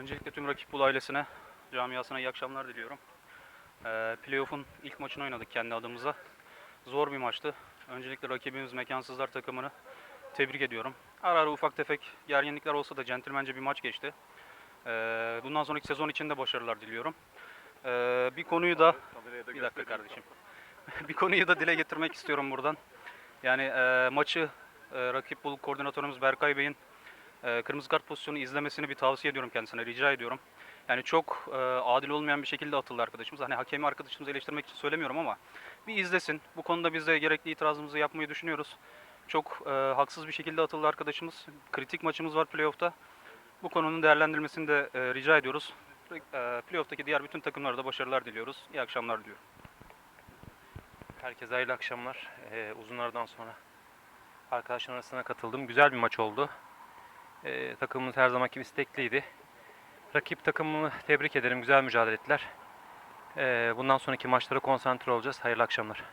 Öncelikle tüm rakip bul ailesine, camiasına iyi akşamlar diliyorum. Ee, Playoff'un ilk maçını oynadık kendi adımıza. Zor bir maçtı. Öncelikle rakibimiz Mekansızlar takımını tebrik ediyorum. Ara ara ufak tefek gerginlikler olsa da centilmence bir maç geçti. Ee, bundan sonraki sezon için de başarılar diliyorum. Ee, bir konuyu da bir dakika kardeşim. bir konuyu da dile getirmek istiyorum buradan. Yani e, maçı e, rakip bul koordinatörümüz Berkay Bey'in e, kırmızı kart pozisyonu izlemesini bir tavsiye ediyorum kendisine, rica ediyorum. Yani çok e, adil olmayan bir şekilde atıldı arkadaşımız. Hani hakemi arkadaşımızı eleştirmek için söylemiyorum ama bir izlesin. Bu konuda biz de gerekli itirazımızı yapmayı düşünüyoruz. Çok e, haksız bir şekilde atıldı arkadaşımız. Kritik maçımız var playoff'ta. Bu konunun değerlendirilmesini de e, rica ediyoruz. E, playoff'taki diğer bütün takımlara da başarılar diliyoruz. İyi akşamlar diliyorum. Herkese hayırlı akşamlar. Ee, uzun aradan sonra arkadaşlar arasına katıldım. Güzel bir maç oldu. Ee, takımımız her zamanki istekliydi. Rakip takımımı tebrik ederim. Güzel mücadele ettiler. Ee, bundan sonraki maçlara konsantre olacağız. Hayırlı akşamlar.